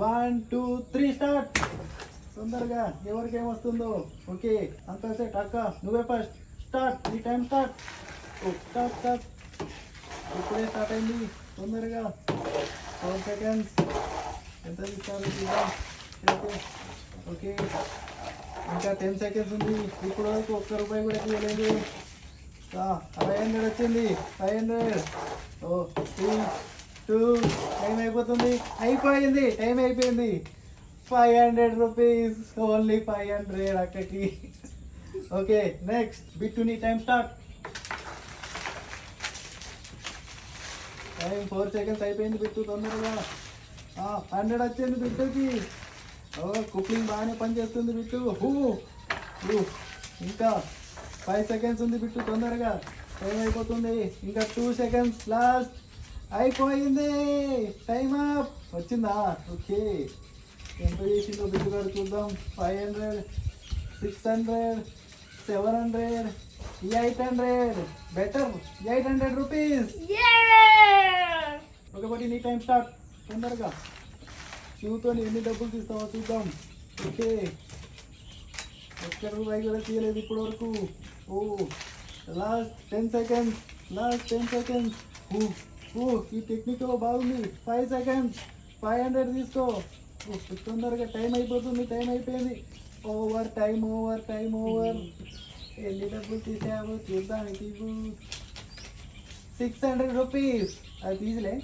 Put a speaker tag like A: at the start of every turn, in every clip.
A: One two three start తొందరగా ఎవరికి ఏమొస్తుందో okay అంత సెట్ అక్క నువ్వే first start three time start ఓ స్టార్ట్ స్టార్ట్ ఇప్పుడే స్టార్ట్ అయింది. తొందరగా. ఫోర్ సెకండ్స్ ఎంత తీసుకోవాలి ఓకే ఓకే. ఇంకా టెన్ సెకండ్స్ ఉంది. ఇప్పుడు వరకు ఒక్క రూపాయి కూడా తీయలేదు. ఫైవ్ హండ్రెడ్ వచ్చింది. ఫైవ్ హండ్రెడ్ ఓ త్రీ టూ. టైం అయిపోతుంది. అయిపోయింది. టైం అయిపోయింది. Five hundred rupees. Only five hundred అక్కడికి okay next. బిట్టుని time start. Time four seconds అయిపోయింది బిట్టు తొందరగా. హండ్రెడ్ వచ్చింది బిట్టుకి. ఓ కుకింగ్ బాగానే పనిచేస్తుంది బిట్టు. ఇంకా ఫైవ్ సెకండ్స్ ఉంది బిట్టు తొందరగా. టైం అయిపోతుంది. ఇంకా టూ సెకండ్స్ లాస్ట్. అయిపోయింది టైం అప్ వచ్చిందా ఓకే ఎంత చేసిందో బిట్టు గారు చూద్దాం five hundred six hundred seven hundred eight hundred better eight hundred rupees ఒకటి నీ టైం స్టార్ట్ తొందరగా షూతో ఎన్ని డబ్బులు తీస్తావో చూద్దాం ఓకే ఒక్క రూపాయి కూడా తీయలేదు ఇప్పటి వరకు ఓ last ten seconds last ten seconds ఓ ఈ టెక్నిక్ బాగుంది. ఫైవ్ సెకండ్స్ ఫైవ్ హండ్రెడ్ తీసుకో. ఓ, తొందరగా టైం అయిపోతుంది టైం అయిపోయింది. Over time over time over ఎన్ని డబ్బులు తీసావు చూద్దాం సిక్స్ హండ్రెడ్ రూపీస్ అది తీసిలే.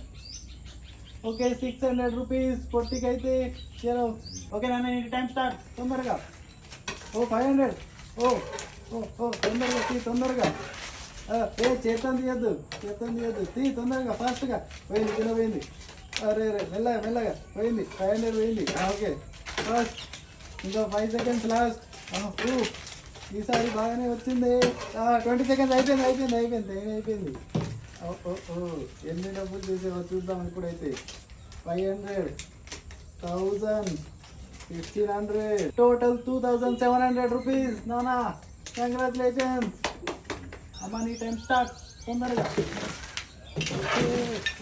A: ఓకే సిక్స్ హండ్రెడ్ రూపీస్ పొట్టికైతే చలో ఓకే నాన్న ఇంటి టైం స్టార్ట్ తొందరగా. ఓ ఫైవ్ హండ్రెడ్ ఓ ఓ ఓ తొందరగా తీ తొందరగా. ఏ చేతం తీయద్దు చేతం తీయద్దు తీ తొందరగా ఫాస్ట్గా. పోయింది కింద పోయింది. అరే రే మెల్లగా మెల్లగా. పోయింది ఫైవ్ హండ్రెడ్ పోయింది. ఓకే. ఫస్ట్ ఇంకా ఫైవ్ సెకండ్స్ లాస్ట్ ఈసారి బాగానే వచ్చింది. ట్వంటీ సెకండ్స్ అయిపోయింది అయిపోయింది అయిపోయింది ఏమి అయిపోయింది. ఓ, ఎన్ని డబ్బులు చేసేవో చూద్దాం ఇప్పుడైతే. Five hundred thousand fifteen hundred total two thousand seven hundred rupees నానా కంగ్రాచులేషన్స్ అమ్మా నీ టైం స్టార్ట్ తొందరగా. ఓకే,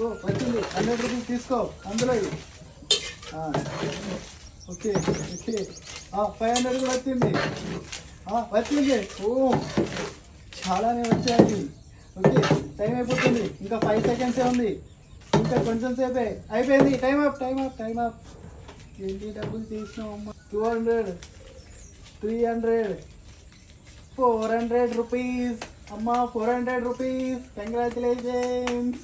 A: ఓ వచ్చింది. హండ్రెడ్ రూపీస్ తీసుకో. అందులో ఇది. Okay okay. ఫైవ్ హండ్రెడ్ కూడా వచ్చింది. వచ్చింది. ఓ. చాలానే వచ్చాయి. ఓకే టైం అయిపోతుంది. ఇంకా ఫైవ్ సెకండ్సే ఉంది. ఇంకా కొంచెం సేపే. అయిపోయింది. Time up time up time up ఏంటి డబ్బులు చేసినావు అమ్మ? Two hundred. Three hundred. Four hundred rupees. అమ్మ four hundred rupees congratulations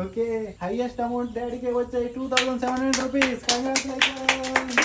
A: okay highest amount డాడీకి వచ్చాయి two thousand seven hundred rupees congratulations